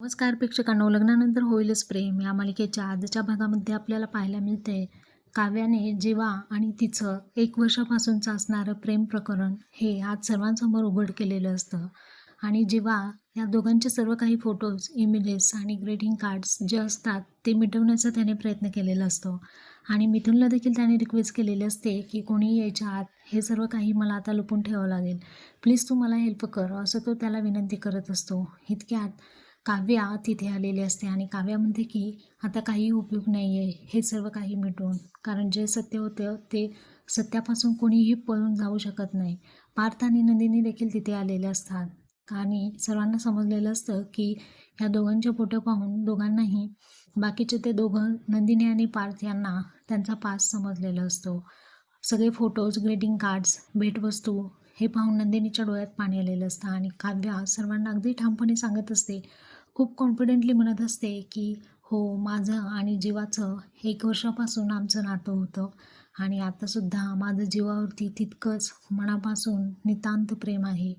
नमस्कार प्रेक्षकांनो लग्नानंतर होईलच प्रेम. या मालिकेच्या आजच्या भागामध्ये आपल्याला पाहायला मिळते काव्याने जीवा आणि तिचं एक वर्षापासूनचं असणारं प्रेम प्रकरण हे आज सर्वांसमोर उघड केलेलं असतं. आणि जीवा या दोघांचे सर्व काही फोटोज इमेजेस आणि ग्रीटिंग कार्ड्स जे असतात ते मिटवण्याचा त्याने प्रयत्न केलेला असतो. आणि मिथुनला देखील त्याने रिक्वेस्ट केलेली असते की कोणी यायच्या आत हे सर्व काही मला आता लपून ठेवावं लागेल. प्लीज तू मला हेल्प कर असं तो त्याला विनंती करत असतो. इतक्यात काव्या तिथे आलेले असते आणि काव्या म्हणते की आता काही उपयोग नाही आहे हे सर्व काही मिटवून कारण जे सत्य होतं ते सत्यापासून कोणीही पळून जाऊ शकत नाही. पार्थ आणि नंदिनी देखील तिथे आलेले असतात. आणि सर्वांना समजलेलं असतं की ह्या दोघांचे फोटो पाहून दोघांनाही बाकीचे ते दोघं नंदिनी आणि पार्थ यांना त्यांचा पास समजलेला असतो. सगळे फोटोज ग्रीटिंग कार्ड्स भेटवस्तू हे पाहून नंदिनीच्या डोळ्यात पाणी आलेलं असतं आणि काव्या सर्वांना अगदी ठामपणे सांगत असते खूप कॉन्फिडेंटली म्हणत असते की हो माझं आणि जीवाचं एक वर्षापासून आमचं नातं होतं आणि आतासुद्धा माझं जीवावरती तितकंच मनापासून नितांत प्रेम आहे.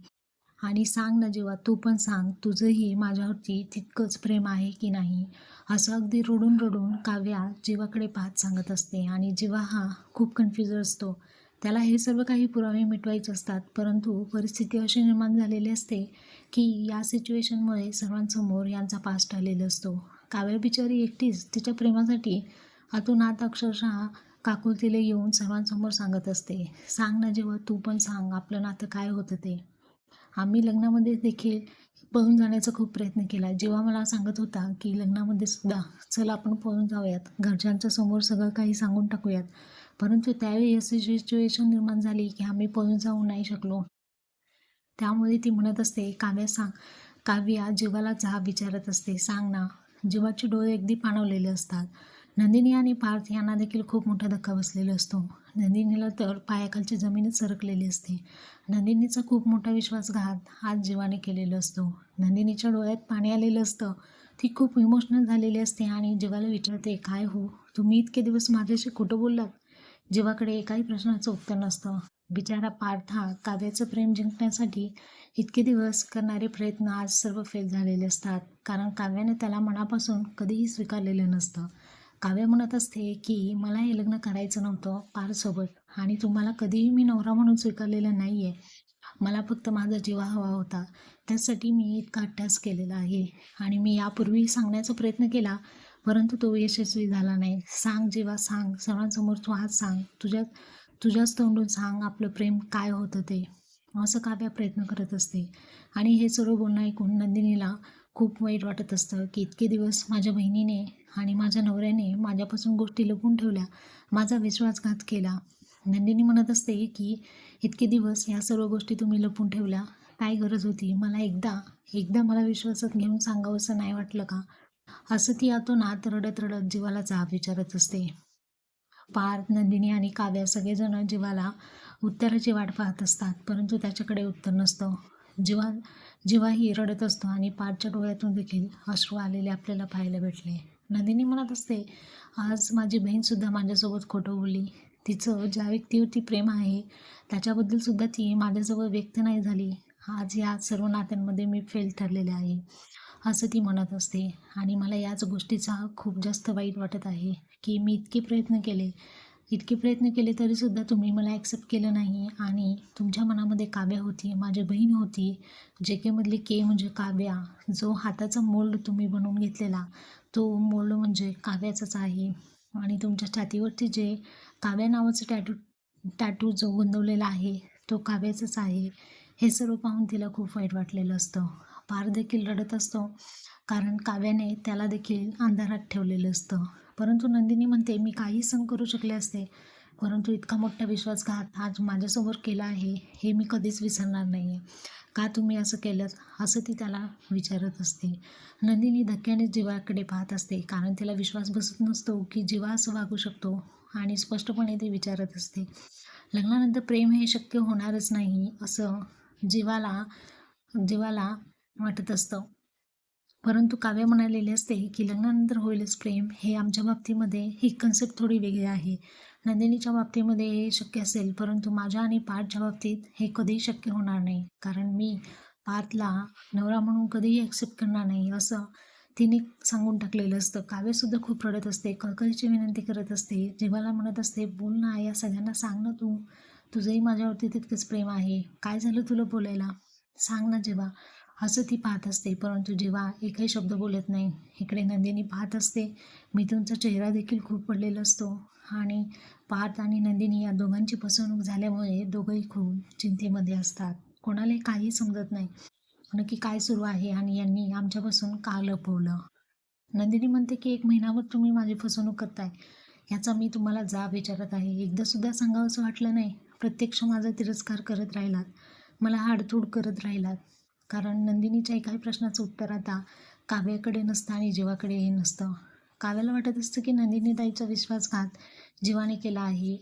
आणि सांग ना जेव्हा तू पण सांग तुझंही माझ्यावरती तितकंच प्रेम आहे की नाही? असं अगदी रडून रडून काव्या जीवाकडे पाहत सांगत असते आणि जीवा हा खूप कन्फ्यूज असतो. त्याला हे सर्व काही पुरावे मिटवायचे असतात. परंतु परिस्थिती अशी निर्माण झालेली असते की या सिच्युएशनमुळे सर्वांसमोर यांचा पास्ट आलेला असतो. काव्या बिचारी एकटीच तिच्या प्रेमासाठी आतून अक्षरशः काकुलतीला येऊन सर्वांसमोर सांगत असते. सांग ना जेव्हा तू पण सांग आपलं नातं काय होतं ते. आम्ही लग्नामध्ये देखील पळून जाण्याचा खूप प्रयत्न केला. जेव्हा मला सांगत होता की लग्नामध्ये सुद्धा चल आपण पळून जाऊयात. घरच्यांच्या समोर सगळं काही सांगून टाकूयात. परंतु त्यावेळी अशी सिच्युएशन निर्माण झाली की आम्ही पळून जाऊ नाही शकलो. त्यामुळे ती म्हणत असते काव्या सांग काव्या जीवाला चहा विचारत असते सांग ना जीवाचे डोळे अगदी पाणवलेले असतात. नंदिनी आणि पार्थ यांना देखील खूप मोठा धक्का बसलेला असतो. नंदिनीला तर पायाखालची जमीनच सरकलेली असते. नंदिनीचा खूप मोठा विश्वासघात आज जीवाने केलेला असतो. नंदिनीच्या डोळ्यात पाणी आलेलं असतं. ती खूप इमोशनल झालेली असते आणि जीवाला विचारते काय हो? तुम्ही इतके दिवस माझ्याशी खोटं बोललात? जीवाकडे एकाही प्रश्नाचं उत्तर नसतं. बिचारा पार्थ हा काव्याचं प्रेम जिंकण्यासाठी इतके दिवस करणारे प्रयत्न आज सर्व फेल झालेले असतात. कारण काव्याने त्याला मनापासून कधीही स्वीकारलेलं नसतं. काव्य म्हणत असते की मला हे लग्न करायचं नव्हतं पारसोबत. आणि तुम्हाला कधीही मी नवरा म्हणून स्वीकारलेलं नाही आहे मला फक्त माझा जीवा हवा होता. त्यासाठी मी इतका अट्टास केलेला आहे. आणि मी यापूर्वी सांगण्याचा प्रयत्न केला परंतु तो यशस्वी झाला नाही. सांग जीवा सांग. सर्वांसमोर तू आज सांग. तुझ्या तुझ्याच तोंडून सांग आपलं प्रेम काय होतं ते. असं काव्या प्रयत्न करत असते. आणि हे सर्व बोलणं ऐकून नंदिनीला खूप वाईट वाटत असतं की इतके दिवस माझ्या बहिणीने आणि माझ्या नवऱ्याने माझ्यापासून गोष्टी लपून ठेवल्या. माझा विश्वासघात केला. नंदिनी म्हणत असते की इतके दिवस या सर्व गोष्टी तुम्ही लपून ठेवल्या. काय गरज होती? मला एकदा एकदा मला विश्वासात घेऊन सांगावं असं नाही वाटलं का? असं ती आतून आत रडत रडत जीवाला जाब विचारत असते. पार्थ नंदिनी आणि काव्या सगळेजण जीवाला उत्तराची वाट पाहत असतात परंतु त्याच्याकडे उत्तर नसतं. जीवा जीवाही रडत असतो आणि पारच्या डोळ्यातून देखील अश्रू आलेले आपल्याला पाहायला भेटले. नंदिनी म्हणत असते आज माझी बहीणसुद्धा माझ्यासोबत खोटं बोलली. तिचं ज्या व्यक्तीवरती प्रेम आहे त्याच्याबद्दलसुद्धा ती माझ्याजवळ व्यक्त नाही झाली. आज या सर्व नात्यांमध्ये मी फेल ठरलेले आहे असं ती म्हणत असते. आणि मला याच गोष्टीचा खूप जास्त वाईट वाटत आहे की मी इतके प्रयत्न केले. इतके प्रयत्न केले तरीसुद्धा तुम्ही मला ॲक्सेप्ट केलं नाही. आणि तुमच्या मनामध्ये काव्या होती माझी बहीण होती जे केमधली के म्हणजे काव्या जो हाताचा मोल्ड तुम्ही बनवून घेतलेला तो मोल्ड म्हणजे काव्याचाच आहे. आणि तुमच्या छातीवरती जे काव्या नावाचं टॅटू टॅटू जो गुंदवलेला आहे तो काव्याचाच आहे हे सर्व पाहून तिला खूप वाईट वाटलेलं असतं. पार देखील रडत असतो कारण काव्याने त्याला देखील अंधारात ठेवलेलं असतं. परंतु नंदिनी म्हणते मी काही सण करू शकले असते परंतु इतका मोठा विश्वासघात आज माझ्यासमोर केला आहे हे मी कधीच विसरणार नाही आहे का तुम्ही असं केलं असं ती त्याला विचारत असते. नंदिनी धक्क्याने जीवाकडे पाहत असते कारण तिला विश्वास बसत नसतो की जीवा असं वागू शकतो आणि स्पष्टपणे ते विचारत असते. लग्नानंतर प्रेम हे शक्य होणारच नाही असं जीवाला जीवाला वाटत असतं. परंतु काव्य म्हणालेले असते की लग्नानंतर होईलच प्रेम हे आमच्या बाबतीमध्ये ही कन्सेप्ट थोडी वेगळी आहे. नंदिनीच्या बाबतीमध्ये हे शक्य असेल परंतु माझ्या आणि पाठच्या बाबतीत हे कधीही शक्य होणार नाही. कारण मी पार्थला नवरा म्हणून कधीही ॲक्सेप्ट करणार नाही असं तिने सांगून टाकलेलं असतं. काव्यसुद्धा खूप रडत असते कळकळीची विनंती करत असते जीवाला म्हणत असते बोल ना या सगळ्यांना सांग ना तू. तुझंही माझ्यावरती तितकंच प्रेम आहे. काय झालं तुला बोलायला? सांग ना जेव्हा. असं ती पाहत असते. परंतु जेव्हा एकही शब्द बोलत नाही इकडे नंदिनी पाहत असते. मिथूनचा चेहरा देखील खूप पडलेला असतो. आणि पार्थ आणि नंदिनी या दोघांची फसवणूक झाल्यामुळे दोघंही खूप चिंतेमध्ये असतात. कोणालाही काही समजत नाही. नक्की काय सुरू आहे आणि यांनी आमच्यापासून का लपवलं? नंदिनी म्हणते की एक महिनाभर तुम्ही माझी फसवणूक करताय. याचा मी तुम्हाला जाब विचारत आहे. एकदासुद्धा सांगावं असं वाटलं नाही. प्रत्यक्ष माझा तिरस्कार करत राहिलात. मला हाडतूड करत राहिलात. कारण नंदिनीच्या एकाही प्रश्नाचं उत्तर आता काव्याकडे नसतं आणि जीवाकडे नसतं. काव्याला वाटत असतं की नंदिनीताईचा विश्वासघात जीवाने केला आहे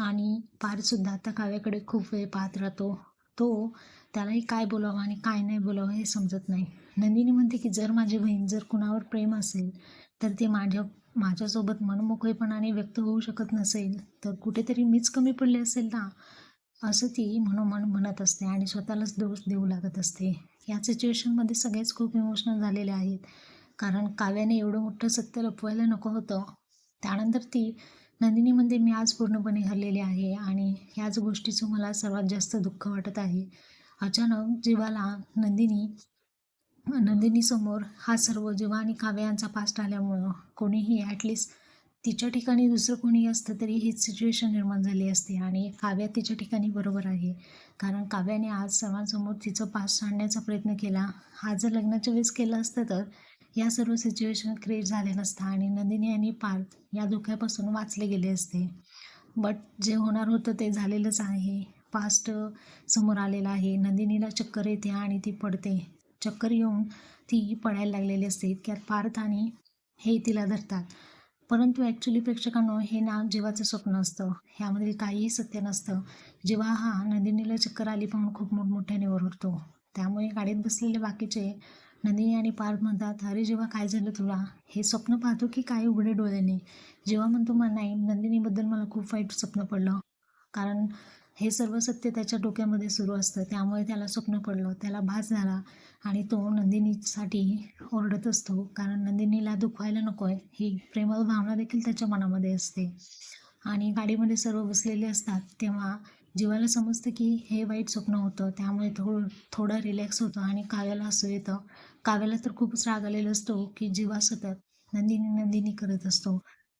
आणि पारसुद्धा आता काव्याकडे खूप वेळ पाहत राहतो. तो त्यालाही काय बोलावं आणि काय नाही बोलावं हे समजत नाही. नंदिनी म्हणते की जर माझी बहीण जर कुणावर प्रेम असेल तर ते माझ्या माझ्यासोबत मनमोकळेपणाने व्यक्त होऊ शकत नसेल तर कुठेतरी मीच कमी पडले असेल ना? असं ती मनोमन म्हणत असते आणि स्वतःलाच दोष देऊ लागत असते. या सिच्युएशनमध्ये सगळेच खूप इमोशनल झालेले आहेत. कारण काव्याने एवढं मोठं सत्य लपवायला नको होतं. त्यानंतर ती नंदिनी मी आज पूर्णपणे हरलेली आहे आणि ह्याच गोष्टीचं मला सर्वात जास्त दुःख वाटत आहे. अचानक जीवाला नंदिनी नंदिनीसमोर हा सर्व जीवा आणि काव्यांचा पास्ट आल्यामुळं कोणीही ॲटलिस्ट तिच्या ठिकाणी दुसरं कोणी असतं तरी हीच सिच्युएशन निर्माण झाली असते. आणि काव्या तिच्या ठिकाणी बरोबर आहे. कारण काव्याने आज सर्वांसमोर तिचं पास आणण्याचा प्रयत्न केला. हा जर लग्नाच्या वेळेस केलं असतं तर या सर्व सिच्युएशन क्रिएट झाल्या नसता आणि नंदिनी आणि पार्थ या धोक्यापासून वाचले गेले असते. बट जे होणार होतं ते झालेलंच आहे. पास्ट समोर आलेलं आहे. नंदिनीला चक्कर येते आणि ती पडते. चक्कर येऊन ती पडायला लागलेली असते. इतक्यात पार्थ आणि हे तिला धरतात. परंतु ॲक्च्युली प्रेक्षकांनो हे नाव जीवाचं स्वप्न असतं. ह्यामध्ये काहीही सत्य नसतं. जेव्हा हा नंदिनीला चक्कर आली पाहून खूप मोठमोठ्याने ओरडतो त्यामुळे गाडीत बसलेले बाकीचे नंदिनी आणि पार्थ म्हणतात अरे जेव्हा काय झालं तुला? हे स्वप्न पाहतो की काय उघडे डोळ्याने? जेव्हा म्हणतो मग नाही नंदिनीबद्दल मला खूप वाईट स्वप्न पडलं. कारण हे सर्व सत्य त्याच्या डोक्यामध्ये सुरू असतं. त्यामुळे त्याला स्वप्न पडलं. त्याला भास झाला आणि तो नंदिनीसाठी ओरडत असतो. कारण नंदिनीला दुखवायला नको आहे ही प्रेमळ भावना देखील त्याच्या मनामध्ये असते. आणि गाडीमध्ये सर्व बसलेले असतात. तेव्हा जीवाला समजतं की हे वाईट स्वप्न होतं. त्यामुळे थोडं थोडं रिलॅक्स होतं आणि काव्याला हसू येतं. काव्याला तर खूपच राग आलेला असतो की जीवा सतत नंदिनी नंदिनी करत असतो.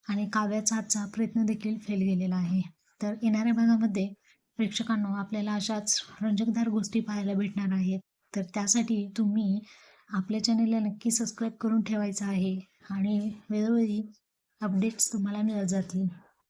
आणि काव्याचा आजचा प्रयत्न देखील फेल गेलेला आहे. तर येणाऱ्या भागामध्ये प्रेक्षकांनो आपल्याला अशाच रंजकदार गोष्टी पाहायला भेटणार आहेत. तर त्यासाठी तुम्ही आपल्या चॅनलला नक्की सबस्क्राईब करून ठेवायचं आहे. आणि वेळोवेळी अपडेट्स तुम्हाला मिळत जातील.